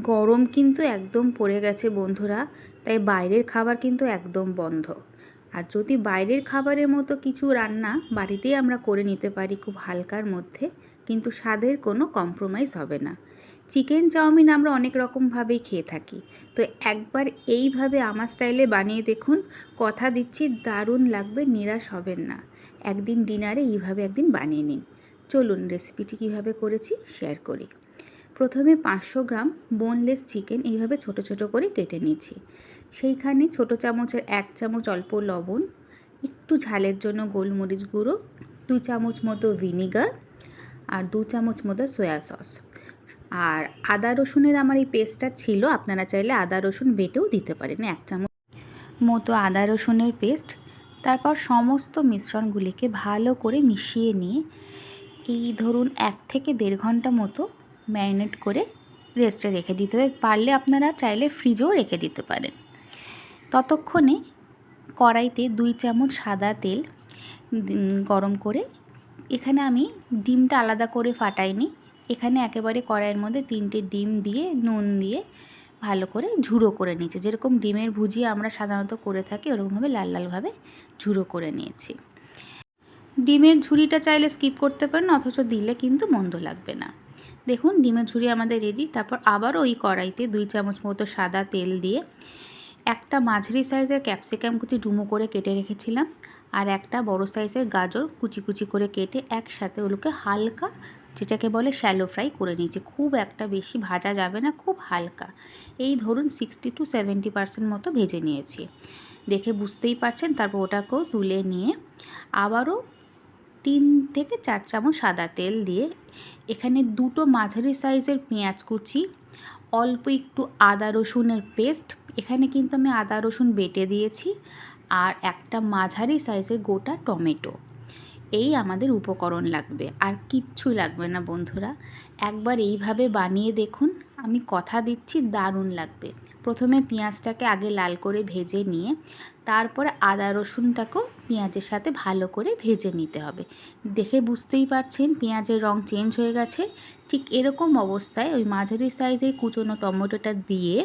গরম কিন্তু একদম পড়ে গেছে বন্ধুরা, তাই বাইরের খাবার কিন্তু একদম বন্ধ। আর যদি বাইরের খাবারের মতো কিছু রান্না বাড়িতেই আমরা করে নিতে পারি খুব হালকার মধ্যে, কিন্তু স্বাদের কোনো কম্প্রোমাইজ হবে না। চিকেন চাউমিন আমরা অনেক রকমভাবেই খেয়ে থাকি। তো একবার এইভাবে আমার স্টাইলে বানিয়ে দেখুন, কথা দিচ্ছি, দারুণ লাগবে, নিরাশ হবেন না। একদিন ডিনারে এইভাবে একদিন বানিয়ে নিন। চলুন রেসিপিটি কীভাবে করেছি শেয়ার করি। প্রথমে পাঁচশো গ্রাম বোনলেস চিকেন এইভাবে ছোট ছোট করে কেটে নিয়েছি। সেইখানে ছোট চামচের এক চামচ অল্প লবণ, একটু ঝালের জন্য গোলমরিচ গুঁড়ো দু চামচ মতো ভিনিগার আর দু চামচ মতো সয়া সস আর আদা রসুনের আমার এই পেস্টটা ছিল, আপনারা চাইলে আদা রসুন বেটেও দিতে পারেন। এক চামচ মতো আদা রসুনের পেস্ট তারপর সমস্ত মিশ্রণগুলিকে ভালো করে মিশিয়ে নিয়ে, এই ধরুন এক থেকে দেড় ঘণ্টা মতো ম্যারিনেট করে রেস্টে রেখে দিতে হবে। পারলে আপনারা চাইলে ফ্রিজেও রেখে দিতে পারেন। ততক্ষণে কড়াইতে দুই চামচ সাদা তেল গরম করে এখানে আমি ডিমটা আলাদা করে ফাটাইনি। এখানে একেবারে কড়াইয়ের মধ্যে তিনটে ডিম দিয়ে, নুন দিয়ে ভালো করে ঝুড়ো করে নিয়েছি। যেরকম ডিমের ভুজিয়া আমরা সাধারণত করে থাকি, ওরকমভাবে লাল লালভাবে ঝুড়ো করে নিয়েছি। ডিমের ঝুড়িটা চাইলে স্কিপ করতে পারেন, অথচ দিলে কিন্তু মন্দ লাগবে না। দেখুন, ডিমের ঝুড়ি আমাদের রেডি তারপর আবার ওই কড়াইতে দুই চামচ মতো সাদা তেল দিয়ে একটা মাঝারি সাইজের ক্যাপসিকাম কুচি ডুমো করে কেটে রেখেছিলাম আর একটা বড় সাইজের গাজর কুচি কুচি করে কেটে একসাথে ওগুলোকে হালকা, যেটাকে বলে শ্যালো ফ্রাই করে নিয়েছি। খুব একটা বেশি ভাজা যাবে না, খুব হালকা। এই ধরুন সিক্সটি টু সেভেন্টি পার্সেন্ট মতো ভেজে নিয়েছি। দেখে বুঝতেই পারছেন, তারপর ওটাকেও তুলে নিয়ে আবারও তিন থেকে চার চামচ সাদা তেল দিয়ে এখানে দুটো মাঝারি সাইজের পেঁয়াজ কুচি, অল্প একটু আদা রসুনের পেস্ট, এখানে কিন্তু আমি আদা রসুন বেটে দিয়েছি, আর একটা মাঝারি সাইজের গোটা টমেটো। এই আমাদের উপকরণ লাগবে, আর কিচ্ছুই লাগবে না বন্ধুরা। একবার এইভাবে বানিয়ে দেখুন আমি কথা দিচ্ছি, দারুণ লাগবে। প্রথমে পেঁয়াজটাকে আগে লাল করে ভেজে নিয়ে, তারপরে আদা রসুনটাকেও পেঁয়াজের সাথে ভালো করে ভেজে নিতে হবে। দেখে বুঝতেই পারছেন পেঁয়াজের রং চেঞ্জ হয়ে গেছে। ঠিক এরকম অবস্থায় ওই মাঝারি সাইজের কুচনো টমেটোটা দিয়ে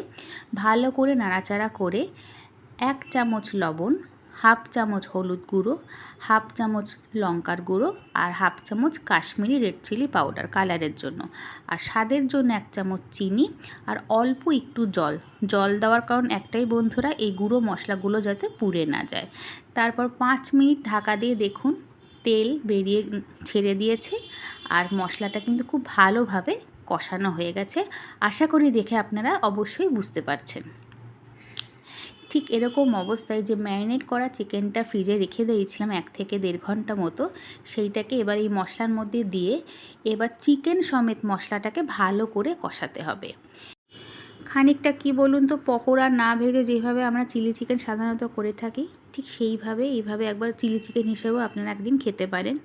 ভালো করে নাড়াচাড়া করে এক চামচ লবণ হাফ চামচ হলুদ গুঁড়ো, হাফ চামচ লঙ্কার গুঁড়ো আর হাফ চামচ কাশ্মীরি রেড চিলি পাউডার কালারের জন্য। আর স্বাদের জন্য এক চামচ চিনি আর অল্প একটু জল। জল দেওয়ার কারণ একটাই বন্ধুরা, এই গুঁড়ো মশলাগুলো যাতে পুড়ে না যায়। তারপর পাঁচ মিনিট ঢাকা দিয়ে দেখুন, তেল বেরিয়ে ছেড়ে দিয়েছে আর মশলাটা কিন্তু খুব ভালোভাবে কষানো হয়ে গেছে। আশা করি দেখে আপনারা অবশ্যই বুঝতে পারছেন। ঠিক এরকম অবস্থায় যে ম্যারিনেট করা চিকেনটা ফ্রিজে রেখে দিয়েছিলাম এক থেকে দেড় ঘণ্টা মতো, সেইটাকে এবার এই মশলার মধ্যে দিয়ে এবার চিকেন সমেত মশলাটাকে ভালো করে কষাতে হবে। খানিকটা কি বলুন তো, পকোড়া না ভেজে যেভাবে আমরা চিলি চিকেন সাধারণত করে থাকি, ঠিক সেইভাবে, এইভাবে একবার চিলি চিকেন হিসেবেও আপনারা একদিন খেতে পারেন।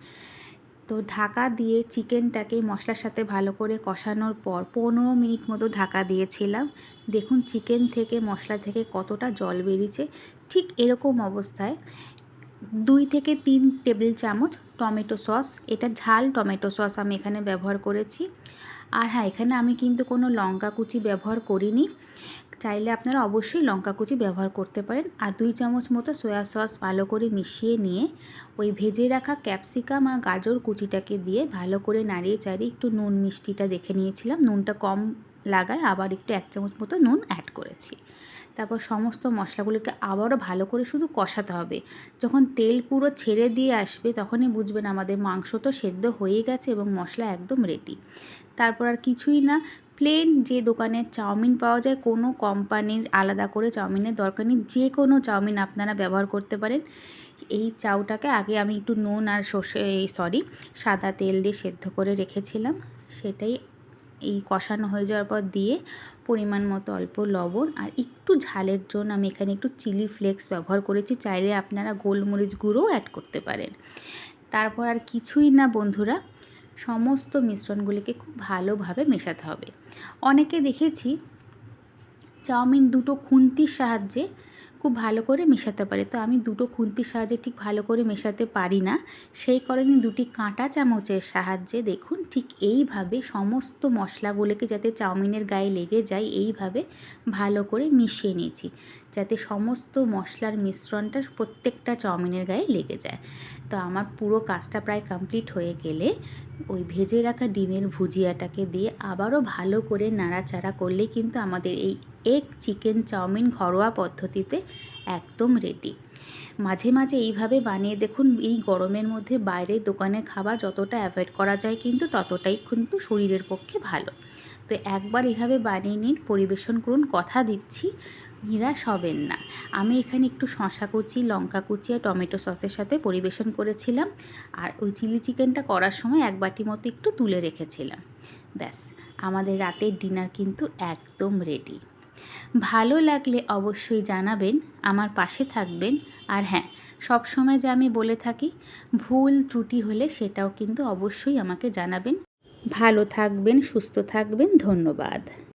তো ঢাকা দিয়ে চিকেনটাকে মশলার সাথে ভালো করে কষানোর পর পনেরো মিনিট মতো ঢাকা দিয়েছিলাম। দেখুন চিকেন থেকে মশলা থেকে কতটা জল বেরিয়েছে। ঠিক এরকম অবস্থায় দুই থেকে তিন টেবিল চামচ টমেটো সস। এটা ঝাল টমেটো সস আমি এখানে ব্যবহার করেছি। আর হ্যাঁ এখানে আমি কিন্তু কোনো লঙ্কা কুচি ব্যবহার করিনি। চাইলে আপনারা অবশ্যই লঙ্কা কুচি ব্যবহার করতে পারেন। আর দুই চামচ মতো সয়া সস ভালো করে মিশিয়ে নিয়ে ওই ভেজে রাখা ক্যাপসিকাম আর গাজর কুচিটাকে দিয়ে ভালো করে নাড়িয়ে চাড়িয়ে একটু নুন মিষ্টিটা দেখে নিয়েছিলাম। নুনটা কম লাগায় আবার একটু এক চামচ মতো নুন অ্যাড করেছি। তারপর সমস্ত মশলাগুলোকে আবারও ভালো করে শুধু কষাতে হবে। যখন তেল পুরো ছেড়ে দিয়ে আসবে, তখনই বুঝবেন আমাদের মাংস তো সেদ্ধ হয়ে গেছে এবং মশলা একদম রেডি তারপর আর কিছুই না। প্লেন যে দোকানে চাউমিন পাওয়া যায়, কোনো কোম্পানির আলাদা করে চাউমিনের দরকার নেই। যে কোনো চাউমিন আপনারা ব্যবহার করতে পারেন। এই চাউটাকে আগে আমি একটু নুন আর সর্ষে সরি সাদা তেল দিয়ে সেদ্ধ করে রেখেছিলাম। সেটাই এই কষানো হয়ে যাওয়ার পর দিয়ে পরিমাণ মতো অল্প লবণ আর একটু ঝালের জন্য আমি এখানে একটু চিলি ফ্লেক্স ব্যবহার করেছি। চাইলে আপনারা গোলমরিচ গুঁড়োও অ্যাড করতে পারেন। তারপর আর কিছুই না বন্ধুরা। সমস্ত মিশ্রণগুলিকে খুব ভালোভাবে মেশাতে হবে। অনেকে দেখেছি চাউমিন দুটো খুন্তির সাহায্যে খুব ভালো করে মেশাতে পারে। তো আমি দুটো খুন্তির সাহায্যে ঠিক ভালো করে মেশাতে পারি না। সেই কারণে দুটি কাঁটা চামচের সাহায্যে দেখুন ঠিক এইভাবে সমস্ত মশলাগুলোকে যাতে চাউমিনের গায়ে লেগে যায়, এইভাবে ভালো করে মিশিয়ে নিয়েছি। যাতে সমস্ত মশলার মিশ্রণটা প্রত্যেকটা চাউমিনের গায়ে লেগে যায়। তো আমার পুরো কাজটা প্রায় কমপ্লিট হয়ে গেলে ওই ভেজে রাখা ডিমের ভুজিয়াটাকে দিয়ে আবারও ভালো করে নাড়াচাড়া করলেই কিন্তু আমাদের এই এগ চিকেন চাউমিন ঘরোয়া পদ্ধতিতে একদম রেডি মাঝে মাঝে এইভাবে বানিয়ে দেখুন, এই গরমের মধ্যে বাইরের দোকানের খাবার যতটা অ্যাভয়েড করা যায় কিন্তু ততটাই কিন্তু শরীরের পক্ষে ভালো। তো একবার এভাবে বানিয়ে নিন, পরিবেশন করুন, কথা দিচ্ছি। নিরাশ হবেন না। আমি এখানে একটু শশা কুচি, লঙ্কা কুচি আর টমেটো সসের সাথে পরিবেশন করেছিলাম। আর ওই চিলি চিকেনটা করার সময় এক বাটি মতো একটু তুলে রেখেছিলাম। ব্যাস, আমাদের রাতের ডিনার কিন্তু একদম রেডি ভালো লাগলে অবশ্যই জানাবেন, আমার পাশে থাকবেন। আর হ্যাঁ সব সময় যে আমি বলে থাকি, ভুল ত্রুটি হলে সেটাও কিন্তু অবশ্যই আমাকে জানাবেন। ভালো থাকবেন, সুস্থ থাকবেন, ধন্যবাদ।